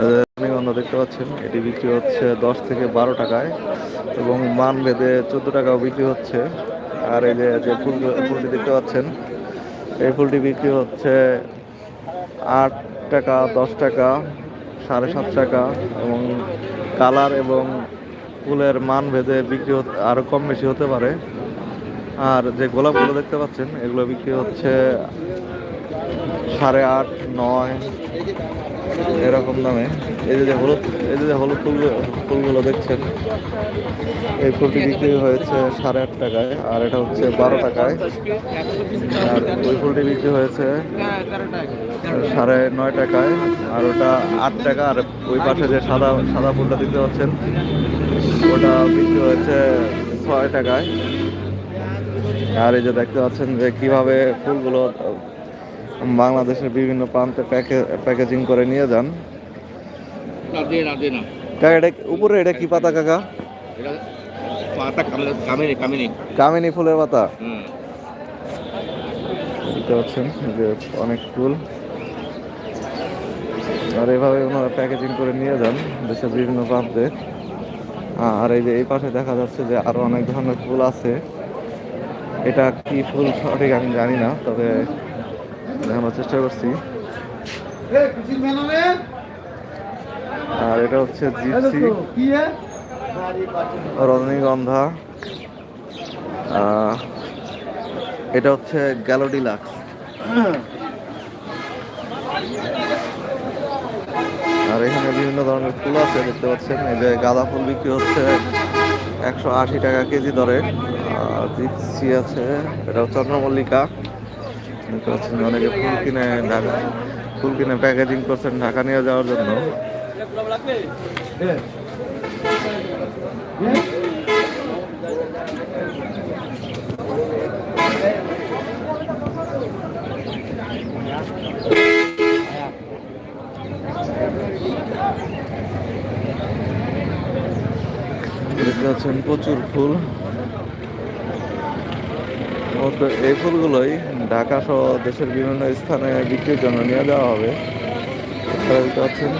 রজনীগন্ধা দেখতে পাচ্ছেন, এটি বিক্রি হচ্ছে দশ থেকে বারো টাকায় এবং মান ভেদে চোদ্দ টাকাও বিক্রি হচ্ছে। আর এই যে যে ফুল, ফুলটি দেখতে পাচ্ছেন, এই ফুলটি বিক্রি হচ্ছে আট টাকা, দশ টাকা, সাড়ে সাত টাকা এবং কালার এবং ফুলের মান ভেদে বিক্রি আরও কম বেশি হতে পারে। আর যে গোলাপগুলো দেখতে পাচ্ছেন, এগুলো বিক্রি হচ্ছে সাড়ে আট, নয় এরকম দামে। এই যে হলুদ, এই যে হলুদ ফুল ফুলগুলো দেখছেন, এই ফুলটি বিক্রি হয়েছে সাড়ে আট টাকায়, আর এটা হচ্ছে বারো টাকায়। আর ওই ফুলটি বিক্রি হয়েছে সাড়ে নয় টাকায়, আর ওটা আট টাকা, আর ওই পাশে যে সাদা সাদা ফুলটা দিতে পাচ্ছেন, ওটা বিক্রি হয়েছে ছয় টাকায়। আর এই যে দেখতে পাচ্ছেন যে কীভাবে ফুলগুলো বাংলাদেশের বিভিন্ন প্রান্তে প্যাকেজিং করে নিয়ে যান। কাকা এটা উপরে এটা কি পাতা কাকা? কামিনি ফুলের পাতা। দেখতে পাচ্ছেন যে অনেক ফুল। আর এভাবে ওনারা প্যাকেজিং করে নিয়ে যান দেশের বিভিন্ন প্রান্তে। আর এই যে এই পাশে দেখা যাচ্ছে যে আরও অনেক ধরনের ফুল আছে। এটা কি ফুল সঠিক আমি জানি না তবে দেখানোর চেষ্টা করছি। আর এটা হচ্ছে জিপসি। রজনীগন্ধা। এটা হচ্ছে গ্যালোডিলাক্স আর এখানে বিভিন্ন ধরনের ফুল আছে দেখতে পাচ্ছেন? এই যে গাঁদা ফুল বিক্রি হচ্ছে একশো আশি টাকা কেজি দরে। আর জিপসি আছে এটা হচ্ছে চন্দ্রমল্লিকা। দেখতে অনেকে ফুল কিনে ঢাকা, ফুল কিনে প্যাকেজিং করছেন ঢাকা নিয়ে যাওয়ার জন্য। দেখতে পাচ্ছেন প্রচুর ফুল। ও তো এই ফুলগুলোই ঢাকা সহ দেশের বিভিন্ন স্থানে বিক্রির জন্য নিয়ে যাওয়া হবে। দেখতে পাচ্ছেন।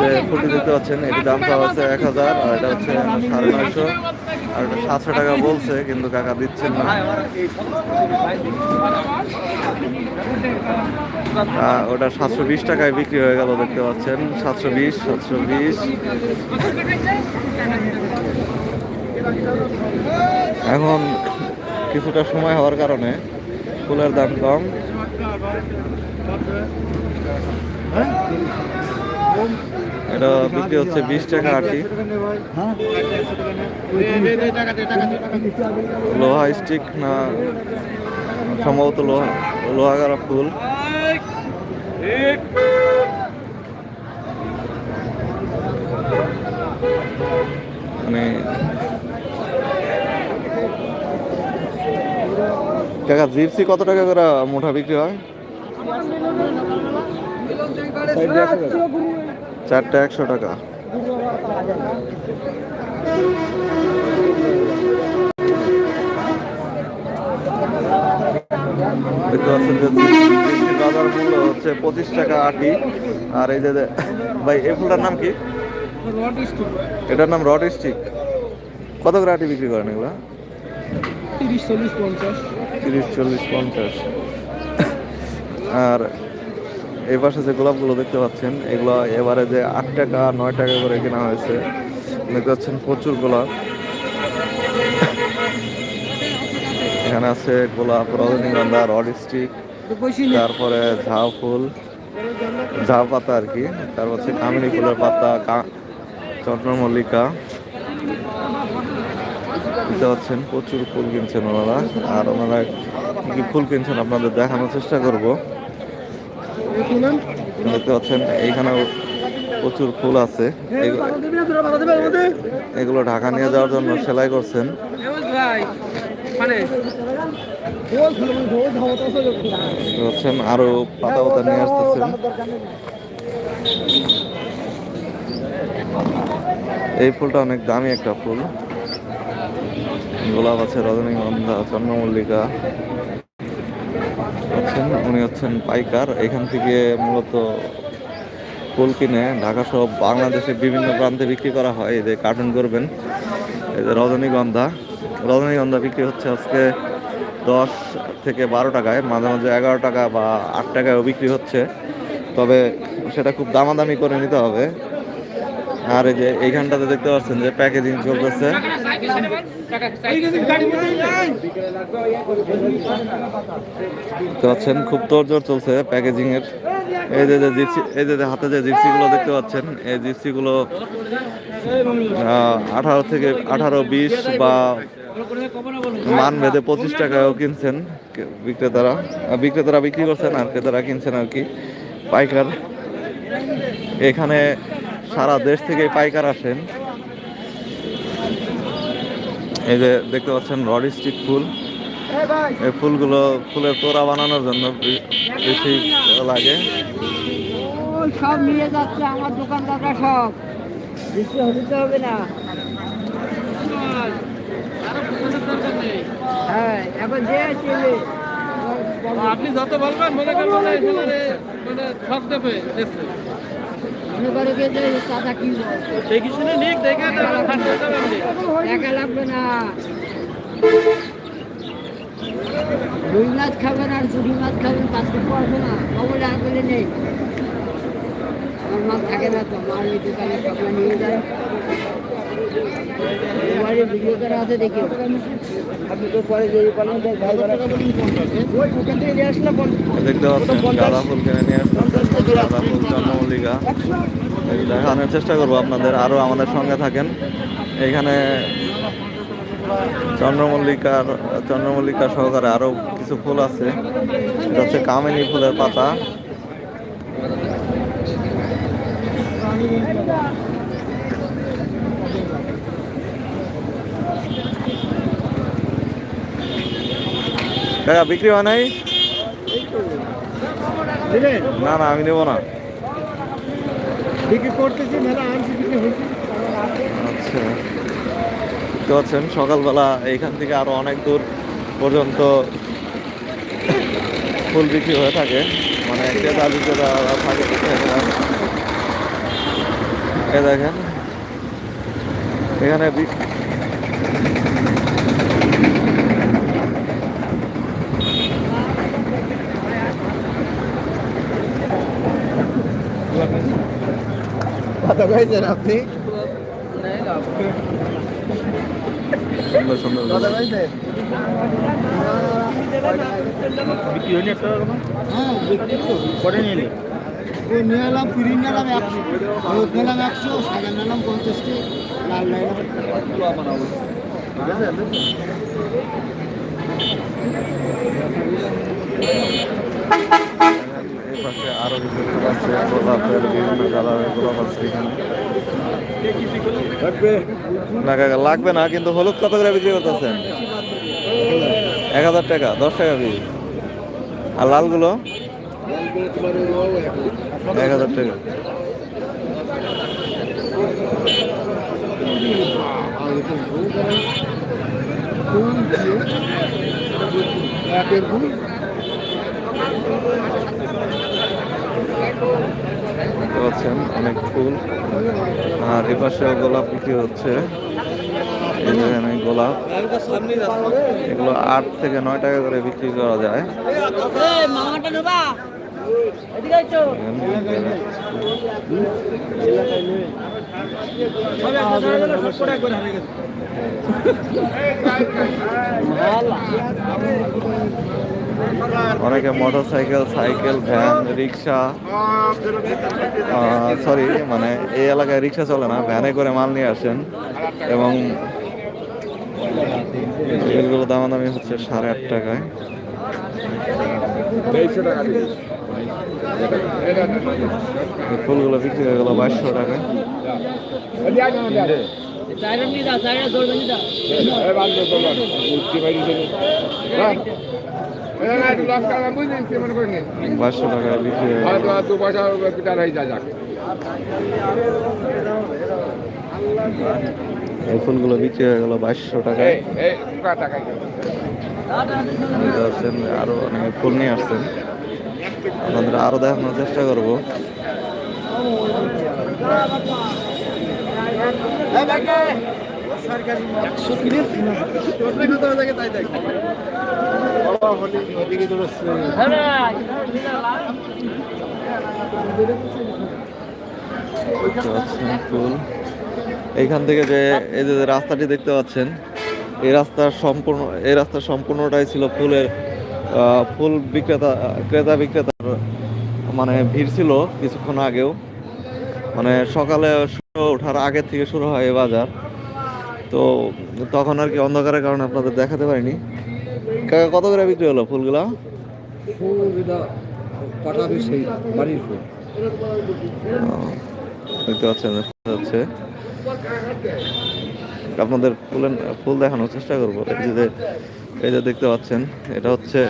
যে ফুলটি দেখতে পাচ্ছেন এটি দাম চাওয়া হচ্ছে এক হাজার, আর এটা হচ্ছে সাড়ে নয়শো। আর সাতশো টাকা বলছে, কিন্তু কাকা দিচ্ছেন না। ওটা সাতশো বিশ টাকায় বিক্রি হয়ে গেল, দেখতে পাচ্ছেন। সাতশো বিশ সাতশো বিশ। এখন কিছুটা সময় হওয়ার কারণে ফুলের দাম কম। এটা বিক্রি হচ্ছে বিশ টাকা আটি। লোহা স্টিক না সম্ভবত লোহা, লোহাগারা ফুল। মানে কাকা, জিপসি কত টাকা করে মুঠা বিক্রি হয়? চারটা একশো টাকা। দেখতে পাচ্ছেন যে জিপসির মূল্য হচ্ছে পঁচিশ টাকা আটি। আর এই যে যে- ভাই এই ফুলটার নাম কি? এটার নাম রড স্টিক। কত করে আটি বিক্রি করেন এগুলা? তিরিশ চল্লিশ পঞ্চাশ। তিরিশ চল্লিশ পঞ্চাশ। আর এই পাশে যে গোলাপগুলো দেখতে পাচ্ছেন, এগুলো এবারে যে আট টাকা, নয় টাকা করে কেনা হয়েছে। দেখতে পাচ্ছেন প্রচুর গোলাপ। এখানে আছে গোলাপ রজনীগন্ধা রড স্টিক, তারপরে ঝাউ ফুল, ঝাউ পাতা আর কি। তারপর হচ্ছে কামিনী ফুলের পাতা চন্দ্রমল্লিকা দেখতে পাচ্ছেন প্রচুর ফুল কিনছেন ওনারা। আর ওনারা কি ফুল কিনছেন আপনাদের দেখানোর চেষ্টা করব। দেখতে পাচ্ছেন, এইখানেও প্রচুর ফুল আছে। এগুলো ঢাকা নিয়ে যাওয়ার জন্য সেলাই করছেন। আরও পাতা পাতা নিয়ে আসতেছেন। এই ফুলটা অনেক দামি একটা ফুল। গোলাপ আছে, রজনীগন্ধা, চন্দ্রমল্লিকা। আছেন উনি হচ্ছেন পাইকার। এখান থেকে মূলত ফুল কিনে ঢাকা সহ বাংলাদেশের বিভিন্ন প্রান্তে বিক্রি করা হয়। এই যে কার্টুন করবেন, এই যে রজনীগন্ধা। রজনীগন্ধা বিক্রি হচ্ছে আজকে দশ থেকে বারো টাকায়, মাঝে মাঝে এগারো টাকা বা আট টাকায়ও বিক্রি হচ্ছে। তবে সেটা খুব দামাদামি করে নিতে হবে। আর এই যে এইখানটাতে দেখতে পাচ্ছেন যে প্যাকেজিং চলতেছে। পাচ্ছেন খুব তোড়জোড় চলছে প্যাকেজিং এর এই যে যে জিপসি এই যে যে হাতে যে জিপসি গুলো দেখতে পাচ্ছেন এই জিপসি গুলো আঠারো থেকে আঠারো বিশ বা মান ভেদে পঁচিশ টাকায়ও কিনছেন বিক্রেতারা। বিক্রেতারা বিক্রি করছেন আর ক্রেতারা কিনছেন আর কি। পাইকার। এখানে সারা দেশ থেকে পাইকার আসেন। এই যে দেখতে পাচ্ছেন রড স্টিক ফুল। এই ফুলগুলো ফুলের তোড়া বানানোর জন্য বেশি লাগে। সব নিয়ে যাচ্ছে আমার দোকানদাররা সব। বেশি হতে হবে না। হ্যাঁ এখন যে চেলে আপনি যত বলবেন মনে করবেন মানে দেবে দেখতে করে যে যে চাচা কি দেখি শুনে নিক দেখে লাগবে না। রুই মাছ খাবেন আর চুরি মাছ খাবেন পাঁচ টাকা না। খবর আর বলে নেই। আমার মাছ থাকে না তো মাল এই দোকানে কাপড় নিয়ে যায়। মোবাইলে ভিডিও করা আছে দেখি। আপনি তো পরে যে বলেন ভাই ওই ওখান থেকে নিয়ে আসলে বল দেখতে পাচ্ছেন গাঁদা ফুল কিনে নিয়ে আসতেছেন ফুল দেখানোর চেষ্টা করব আপনাদের আরও আমাদের সঙ্গে থাকেন। এখানে চন্দ্রমল্লিকার চন্দ্রমল্লিকা সহকারে আরও কিছু ফুল আছে। এটা হচ্ছে কামিনী ফুলের পাতা। বিক্রি হয় নাই? না না, আমি নেব না। বিক্রি করতেছি আচ্ছা দেখতে পাচ্ছেন সকালবেলা এখান থেকে আরও অনেক দূর পর্যন্ত ফুল বিক্রি হয়ে থাকে মানে ক্রেতা বিক্রেতা থাকে। দেখেন, এখানে কত কইছেন আপনি? বিক্রি হয়নি একটা হ্যাঁ বিক্রি তো। করে নিলে ওই নিয়ে এলাম কুড়ি নিয়ে এলাম একশো। হলুদ নিলাম একশো সাদা নিলাম পঞ্চাশটি লাল নিলাম পাশে আরও কিছু ফুল আছে গোলাপের বিভিন্ন কালারের গোলাপ আছে এখানে লাগবে? না কিন্তু হলুদ কত করে বিক্রি করতেছেন? এক হাজার টাকা দশ টাকা পিস আর লালগুলো? এক হাজার টাকা। একের দেখতে পাচ্ছেন অনেক ফুল। আর এ পাশেও গোলাপ বিক্রি হচ্ছে। এই গোলাপ। এগুলো আট থেকে নয় টাকা করে বিক্রি করা যায়। অনেকে motor cycle cycle van rickshaw sorry মানে এই এলাকায় রিক্সা চলে না ভ্যানে করে মাল নিয়ে আসেন। এবং এগুলো দামাদামি হচ্ছে সাড়ে আট টাকায়। ফুলগুলো বিক্রি হয়ে গেল বাইশশো টাকায়। চাইরা নিয়ে দাও চাইরা দৌড়বে নিয়ে দাও বাইশশো টাকায় বিক্রি হয়ে এই ফুলগুলো বিক্রি হয়ে গেল বাইশশো টাকায়। দেখতে পাচ্ছেন আরও অনেক ফুল নিয়ে আসছেন। আরও দেখানোর চেষ্টা করব। এইখান থেকে যে এই যে রাস্তাটি দেখতে পাচ্ছেন, এই রাস্তার সম্পূর্ণ, এই রাস্তার সম্পূর্ণটাই ছিল ফুলের ফুল বিক্রেতা, ক্রেতা বিক্রেতার মানে ভিড় ছিল কিছুক্ষণ আগেও। মানে সকালে ওঠার আগে থেকে শুরু হয় এই বাজার। তো তখন আর কি অন্ধকারের কারণে আপনাদের দেখাতে পারিনি। কাকা কত করে বিক্রি হলো ফুলগুলা? পাঠাবে সেই বাড়ির ফুল। দেখতে পাচ্ছেন যাচ্ছে আপনাদের ফুলের ফুল দেখানোর চেষ্টা করব। এই যে এই যে দেখতে পাচ্ছেন এটা হচ্ছে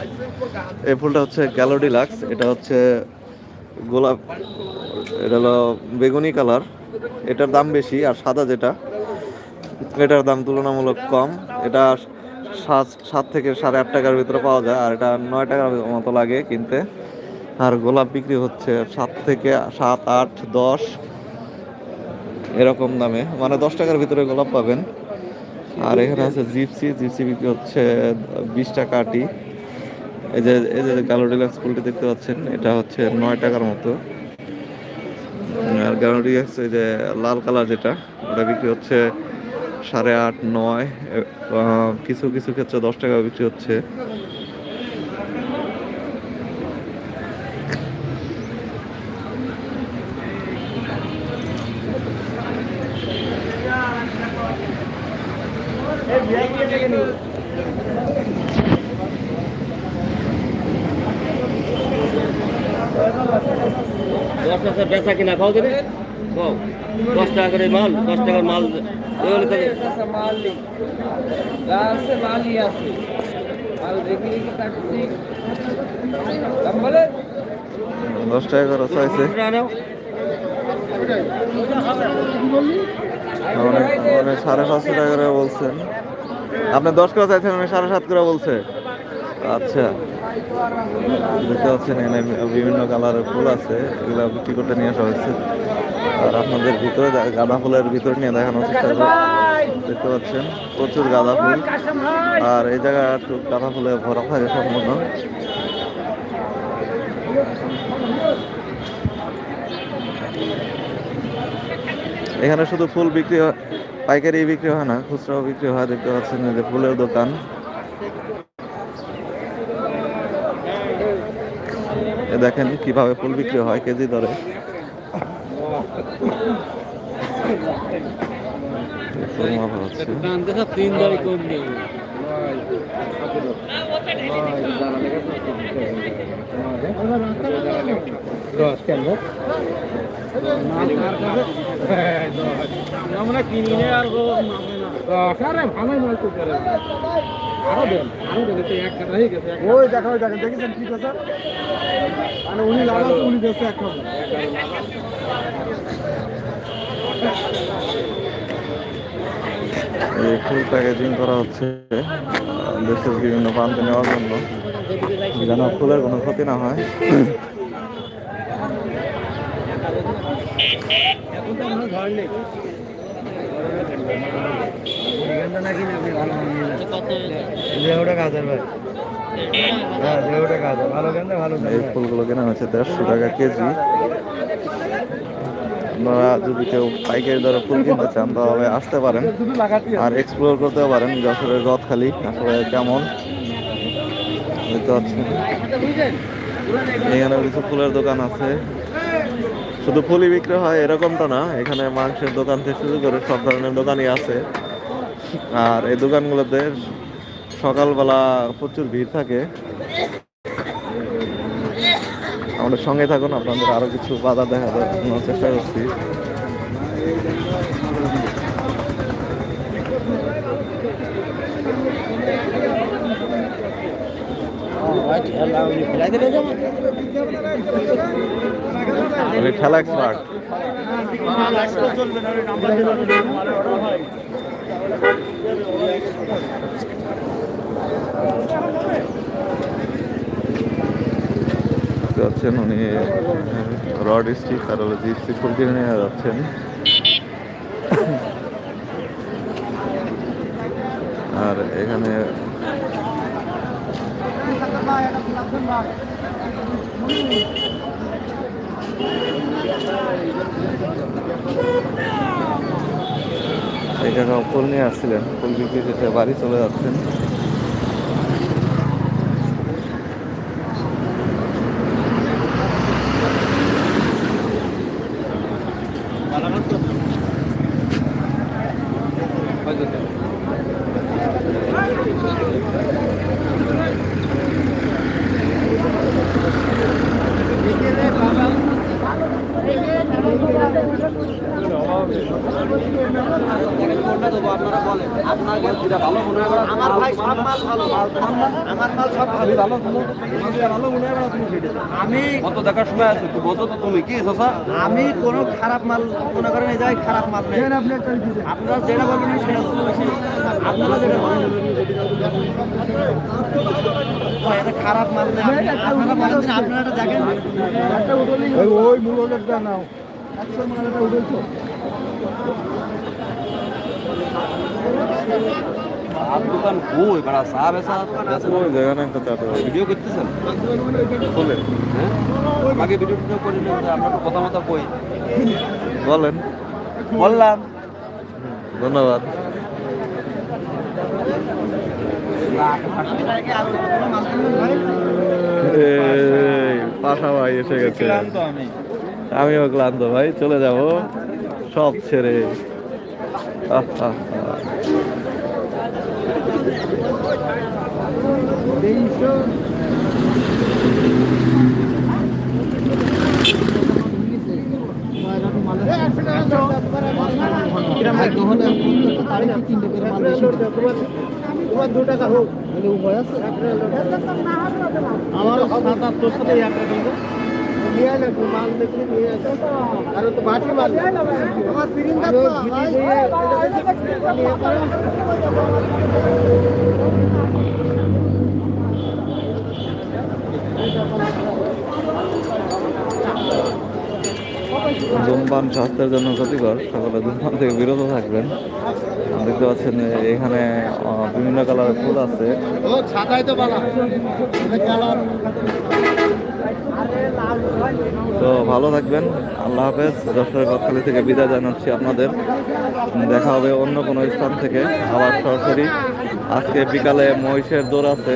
এই ফুলটা হচ্ছে গ্যালোডি লাক্স এটা হচ্ছে গোলাপ এটা হলো বেগুনি কালার। এটার দাম বেশি আর সাদা যেটা এটার দাম তুলনামূলক কম। এটা সাত সাত থেকে সাড়ে আট টাকার ভিতরে পাওয়া যায়, আর এটা নয় টাকার মতো লাগে কিনতে। আর গোলাপ বিক্রি হচ্ছে সাত থেকে সাত, আট, দশ, এরকম দামে। মানে দশ টাকার ভিতরে গোলাপ পাবেন। আর এখানে আছে জিপসি জিপসি বিক্রি হচ্ছে বিশ টাকা আটি। এই যে এই যে গালো ডিলাক্স ফুলটি দেখতে পাচ্ছেন, এটা হচ্ছে নয় টাকার মতো। আর গালো ডিলাক্স, এই যে লাল কালার যেটা, ওটা বিক্রি হচ্ছে সাড়ে আট নয় কিছু কিছু ক্ষেত্রে দশ টাকা বিক্রি হচ্ছে। বেচা কিনা? খাও দেবে খাও দশ টাকা করে মাল, দশ টাকার মাল এই হলে তাহলে দশ টাকা করে চাইছে। নাও অনেক অনেক সাড়ে পাঁচশো টাকা করে বলছেন। আপনি দশ করে চাইছেন সাড়ে সাত করে বলছে। আচ্ছা। দেখতে পাচ্ছেন, এখানে বিভিন্ন কালারের ফুল আছে। এগুলো বিক্রি করতে নিয়ে আসা হয়েছে। আর আপনাদের ভিতরে গাঁদা ফুলের ভিতরে নিয়ে দেখানো চেষ্টা দেখতে পাচ্ছেন, প্রচুর গাঁদা ফুল। আর এই জায়গা একটু গাঁদা ফুলে ভরা থাকে সম্পূর্ণ। এখানে শুধু ফুল বিক্রি পাইকারি বিক্রি হয় না, খুচরাও বিক্রি হয়। দেখতে পাচ্ছেন যে ফুলের দোকান। দেখেন কীভাবে ফুল বিক্রি হয় কেজি দরে। আমরা কিনে আর ওই ওই দেখেন দেখেছেন ঠিক আছে মানে উনি উনি দেখছে এক খাব এই ফুল প্যাকেজিং করা হচ্ছে। দেশের বিভিন্ন প্রান্তে নেওয়ার জন্য। যেন ফুলের কোনো ক্ষতি না হয়। এই ফুলগুলো কেনা হচ্ছে দেড়শো টাকা কেজি। আপনারা যদি কেউ পাইকারি দরে ফুল কিনতে চান তাহলে আসতে পারেন আর এক্সপ্লোর করতে পারেন যশোরের রথখালি। আসলে কেমন? দেখতে পাচ্ছেন। এখানে কিছু ফুলের দোকান আছে। শুধু ফুলই বিক্রি হয় এরকমটা না। এখানে মাংসের দোকান থেকে শুরু করে সব ধরনের দোকানই আছে। আর এই দোকানগুলোতে সকালবেলা প্রচুর ভিড় থাকে। আমাদের সঙ্গে থাকুন, আপনাদের আরও কিছু বাধা দেখা দেওয়ার চেষ্টা করছি। ঠেলা এক্সপার্ট পাচ্ছেন উনি রড স্টিক আর হলো জিপসি নিয়ে যাচ্ছেন। আর এখানে এই অপর নিয়ে আসছিলেন। ফুল বিক্রি শেষে বাড়ি চলে যাচ্ছেন আমার ভাই সব মাল ভালো আমার মাল সব ভালো ভালো ভালো মনে হয় তুমি সেটা আমি কত দেখার সময় আছে তুই বোঝো তো তুমি। কি চাচা আমি কোনো খারাপ মাল মনে করেন এই জায়গায় খারাপ মাল নেই। আপনারা যেটা বলবেন সেটা আপনারা যেটা বলবেন খারাপ মাল নেই। আপনি- আপনারা বলেন আপনারা এটা দেখেন। ওই ওই মূল ওটা নাও। দোকান কই বড় সাহেব এসা ওই জায়গায় একটা চাটা ভিডিও করতেছেন? বলেন হ্যাঁ? আগে ভিডিও টিডিও করে নিন আমরা তো কথা মতো কই। বলেন। বললাম। ধন্যবাদ। পাশা ভাই এসে গেছে। আমিও ক্লান্ত ভাই চলে যাব। সব ছেড়ে। আহ, আহ, আহ। তোমার দু টাকা হোক উভয় আছে আমার সাত আট তোর সাথে একটা দেবো নিয়ে একটু মাল দেখলে নিয়ে আসো আর তো বাটি মাল আমার ধূমপান, স্বাস্থ্যের জন্য ক্ষতিকর, সকলে ধূমপান থেকে বিরত থাকবেন। দেখতে পাচ্ছেন এখানে বিভিন্ন কালারের ফুল আছে। তো ভালো থাকবেন, আল্লাহ হাফেজ। যশোরের গদখালি থেকে বিদায় জানাচ্ছি আপনাদের। দেখা হবে অন্য কোনো স্থান থেকে, আবার সরাসরি। আজকে বিকালে মহিষের দৌড় আছে।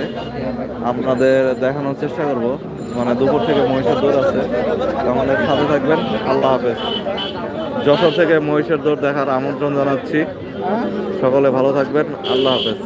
আপনাদের দেখানোর চেষ্টা করব। মানে দুপুর থেকে মহিষের দৌড় আছে। আমাদের সাথে থাকবেন। আল্লাহ হাফেজ। যশোর থেকে মহিষের দৌড় দেখার আমন্ত্রণ জানাচ্ছি। সকলে ভালো থাকবেন। আল্লাহ হাফেজ।